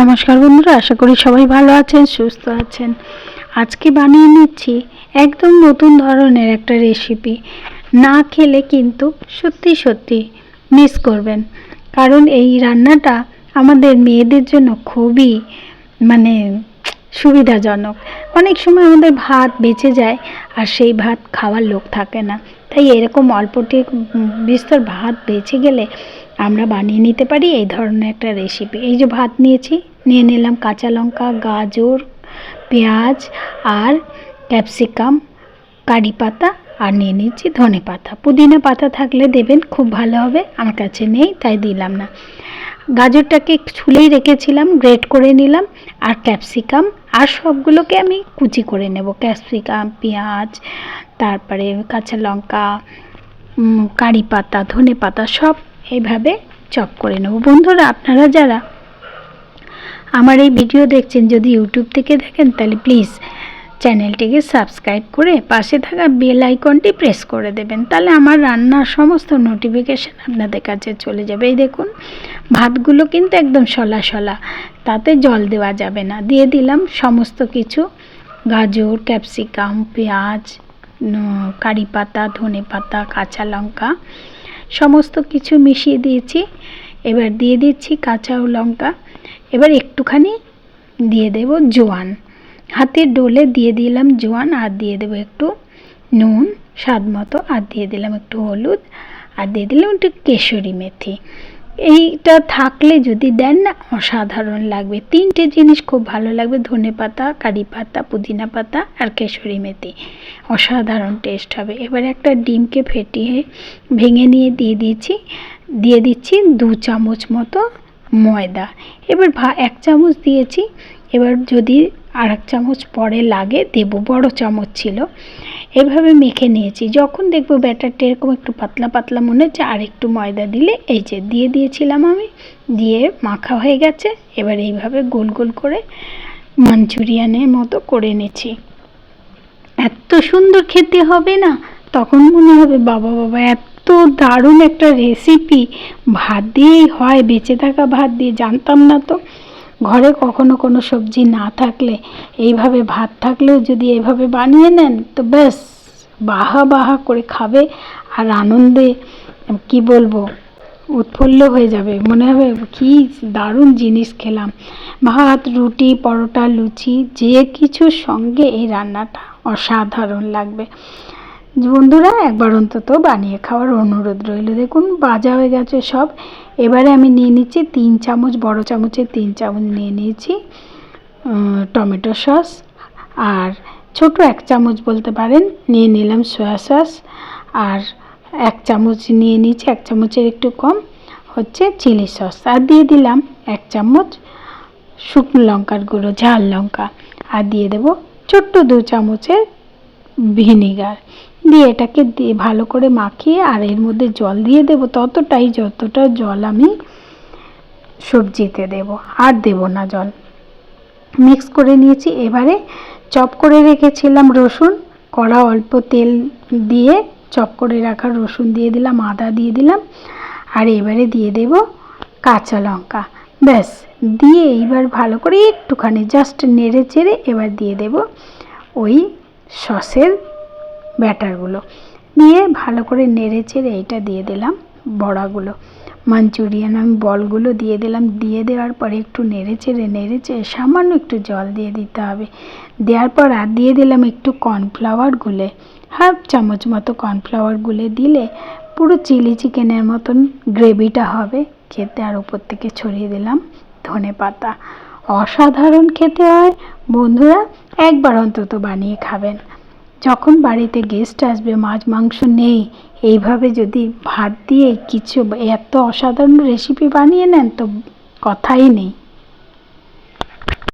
নমস্কার বন্ধুরা, আশা করি সবাই ভালো আছেন, সুস্থ আছেন। আজকে বানিয়ে নিচ্ছি একদম নতুন ধরনের একটা রেসিপি না খেলে কিন্তু সত্যি সত্যি মিস করবেন। কারণ এই রান্নাটা আমাদের মেয়েদের জন্য খুবই মানে সুবিধাজনক। অনেক সময় আমাদের ভাত বেঁচে যায় আর সেই ভাত খাওয়ার লোক থাকে না। তাই এরকম অল্পটি বিস্তর ভাত বেঁচে গেলে আমরা বানিয়ে নিতে পারি এই ধরনের একটা রেসিপি এই যে ভাত নিয়েছি, নিয়ে নিলাম কাঁচা লঙ্কা, গাজর, পেঁয়াজ আর ক্যাপসিকাম কারি পাতা আর নিয়ে নিচ্ছি ধনে পাতা। পুদিনা পাতা থাকলে দেবেন, খুব ভালো হবে, আমার কাছে নেই, তাই দিলাম না। গাজরটাকে ছুলেই রেখেছিলাম, গ্রেট করে নিলাম, আর ক্যাপসিকাম আর সবগুলোকে আমি কুচি করে নেব। ক্যাপসিকাম পেঁয়াজ, তারপরে কাঁচা লঙ্কা কারি পাতা, ধনে পাতা, সব এইভাবে চপ করে নেব। বন্ধুরা, আপনারা যারা আমার এই ভিডিও দেখছেন, যদি ইউটিউব থেকে দেখেন, তাহলে প্লিজ চ্যানেলটিকে সাবস্ক্রাইব করে পাশে থাকা বেল আইকনটি প্রেস করে দেবেন। তাহলে আমার রান্নার সমস্ত নোটিফিকেশান আপনাদের কাছে চলে যাবে। এই দেখুন, ভাতগুলো কিন্তু একদম সলা সলা, তাতে জল দেওয়া যাবে না। দিয়ে দিলাম সমস্ত কিছু, গাজর ক্যাপসিকাম পেঁয়াজ কারি পাতা, ধনে পাতা, কাঁচা লঙ্কা সমস্ত কিছু মিশিয়ে দিয়েছি। এবার দিয়ে দিচ্ছি কাঁচা লঙ্কা। এবার একটুখানি দিয়ে দেব জোয়ান। হাতের ডোলে দিয়ে দিলাম জোয়ান আর দিয়ে দেবো একটু নুন স্বাদ মতো। আর দিয়ে দিলাম একটু হলুদ। আর দিয়ে দিলাম একটু কেশরি মেথি। এইটা থাকলে যদি দেন না অসাধারণ লাগবে। তিনটে জিনিস খুব ভালো লাগবে, ধনে পাতা, কারি পাতা, পুদিনা পাতা আর কেশরি মেথি। অসাধারণ টেস্ট হবে। এবার একটা ডিমকে ফেটিয়ে ভেঙে নিয়ে দিয়ে দিয়েছি, দিয়ে দিচ্ছি দু চামচ মতো ময়দা। এবার ভা, এক চামচ দিয়েছি। এবার যদি আর এক চামচ পরে লাগে, দেব। বড় চামচ ছিল। এভাবে মেখে নিয়েছি। যখন দেখব ব্যাটারটা এরকম একটু পাতলা পাতলা মনে হচ্ছে, আর একটু ময়দা দিলে এই যে দিয়ে দিয়েছিলাম আমি, দিয়ে মাখা হয়ে গেছে। এবার এইভাবে গোল গোল করে মাঞ্চুরিয়ানের মতো করে নিয়েছি এত সুন্দর খেতে হবে না? তখন মনে হবে, বাবা বাবা, এত দারুণ একটা রেসিপি ভাত দিয়েই হয়, বেঁচে থাকা ভাত দিয়ে, জানতাম না তো। ঘরে কখনো কোনো সবজি না থাকলে, এইভাবে ভাত থাকলেও যদি এইভাবে বানিয়ে নেন, তো ব্যাস, বাহা বাহা করে খাবে আর আনন্দে, কি বলব, উৎফুল্ল হয়ে যাবে। মনে হবে, কি দারুণ জিনিস খেলাম। ভাত, রুটি, পরোটা, লুচি, যে কিছুর সঙ্গে এই রান্নাটা অসাধারণ লাগবে। বন্ধুরা, একবার অন্তত বানিয়ে খাওয়ার অনুরোধ রইল। দেখুন বাজা হয়ে গেছে সব। এবারে আমি নিয়ে নিচ্ছি তিন চামচ, বড় চামচের তিন চামচ নিয়ে নিয়েছি টমেটো সস আর ছোট এক চামচ বলতে পারেন, নিয়ে নিলাম সয়া সস আর এক চামচ নিয়ে নিয়েছি, এক চামচের একটু কম হচ্ছে চিলি সস। আর দিয়ে দিলাম এক চামচ শুকনো লঙ্কার গুঁড়ো, ঝাল লঙ্কা। আর দিয়ে দেবো ছোট্ট দু চামচের ভিনিগার। দিয়ে এটাকে দিয়ে ভালো করে মাখিয়ে আর এর মধ্যে জল দিয়ে দেবো। ততটাই যতটা জল আমি সবজিতে দেব, আর দেব না জল। মিক্স করে নিয়েছি। এবারে চপ করে রেখেছিলাম রসুন। কড়া অল্প তেল দিয়ে চপ করে রাখা রসুন দিয়ে দিলাম, আদা দিয়ে দিলাম। আর এবারে দিয়ে দেব কাঁচা লঙ্কা। ব্যাস, দিয়ে এইবার ভালো করে একটুখানি জাস্ট নেড়ে চেড়ে এবার দিয়ে দেব ওই সসের ব্যাটারগুলো। দিয়ে ভালো করে নেড়ে চেড়ে এইটা দিয়ে দিলাম বড়াগুলো। মাঞ্চুরিয়ান আমি বলগুলো দিয়ে দিলাম। দিয়ে দেওয়ার পরে একটু নেড়ে চেড়ে নেড়ে চেড়ে সামান্য একটু জল দিয়ে দিতে হবে। দেওয়ার পর আর দিয়ে দিলাম একটু কর্নফ্লাওয়ার গুলে। হাফ চামচ মতো কর্নফ্লাওয়ার গুলে দিলে পুরো চিলি চিকেনের মতন গ্রেভিটা হবে। খেতে আর উপর থেকে ছড়িয়ে দিলাম ধনে পাতা। অসাধারণ খেতে হয়। বন্ধুরা, একবার অন্তত বানিয়ে খাবেন। যখন বাড়িতে গেস্ট আসবে, মাছ, মাংস নেই, এইভাবে যদি ভাত দিয়ে কিছু এত অসাধারণ রেসিপি বানিয়ে নেন, তো কথাই নেই।